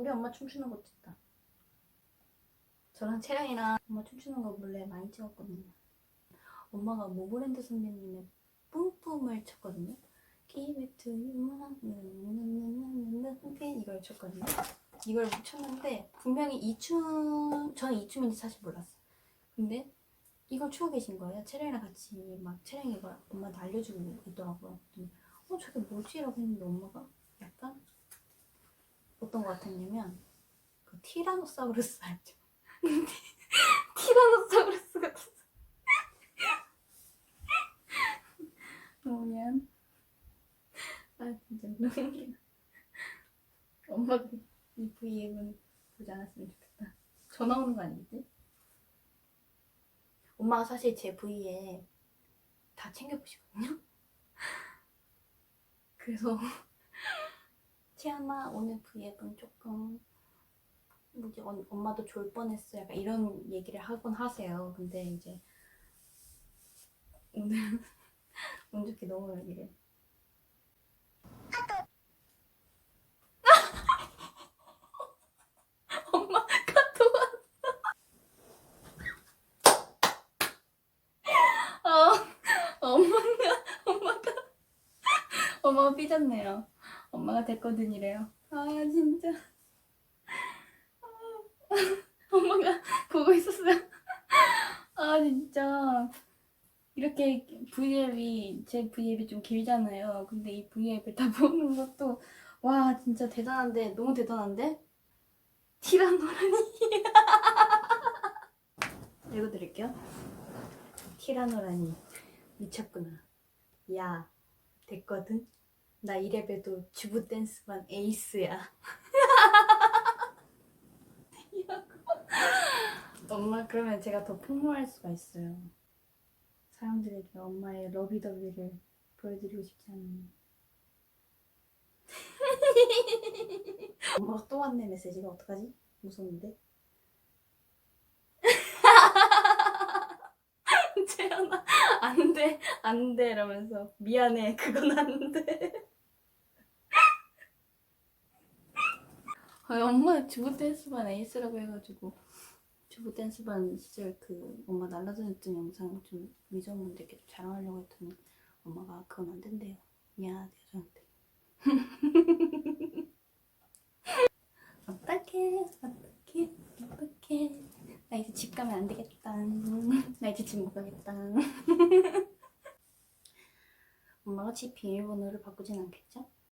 우리 엄마 춤추는 거 찍다. 저랑 채령이랑 엄마 춤추는 거 몰래 많이 찍었거든요. 엄마가 모브랜드 선배님의 뿜뿜을 쳤거든요. Give it to you. 이걸 쳤거든요. 이걸 쳤는데 분명히 이 춤, 저는 이 춤인지 사실 몰랐어요. 근데 이걸 추고 계신 거예요. 채령이랑 같이 막 채령이 이걸 엄마한테 알려주고 있더라고요. 어 저게 뭐지? 라고 했는데 엄마가 약간 어떤 거 같았냐면 그 티라노사우루스 알죠? 티라노사우루스 같았어. 뭐냐? 아 진짜 너무. 엄마가 이 V앱은 보지 않았으면 좋겠다. 전화 오는 거 아니겠지? 엄마가 사실 제 V앱 다 챙겨보시거든요. 그래서 치아마 오늘 V앱은 조금 뭐지 엄- 엄마도 졸 뻔했어 약간 이런 얘기를 하곤 하세요. 근데 이제 오늘 운 좋게 이래. 엄마 카톡 왔어. 어, 엄마가 엄마가 엄마가 삐졌네요. 엄마가 됐거든 이래요. 아 진짜. 아, 엄마가 보고 있었어요. 아 진짜 이렇게 V앱이 제 V앱이 좀 길잖아요. 근데 이 V앱을 다 보는 것도 와 진짜 대단한데 너무 대단한데 티라노라니 읽어드릴게요. 티라노라니 미쳤구나. 야 됐거든. 나 이래봬도 주부 댄스반 에이스야. 엄마 그러면 제가 더 폭로할 수가 있어요. 사람들에게 엄마의 러비더비를 보여드리고 싶지 않네요. 엄마가 또 왔네 메시지가 어떡하지? 무서운데? 재현아 안돼 안돼 이러면서 미안해 그건 안돼 아, 엄마 주부 댄스반 에이스라고 해가지고 주부 댄스반 시절 그 엄마 날라다녔던 영상 좀 미성분들께 좀 자랑하려고 했더니 엄마가 그건 안 된대요. 미안하대요 저한테. 어떡해 어떡해 어떡해. 나 이제 집 가면 안 되겠다. 나 이제 집 못 가겠다. 엄마가 집 비밀번호를 바꾸진 않겠죠?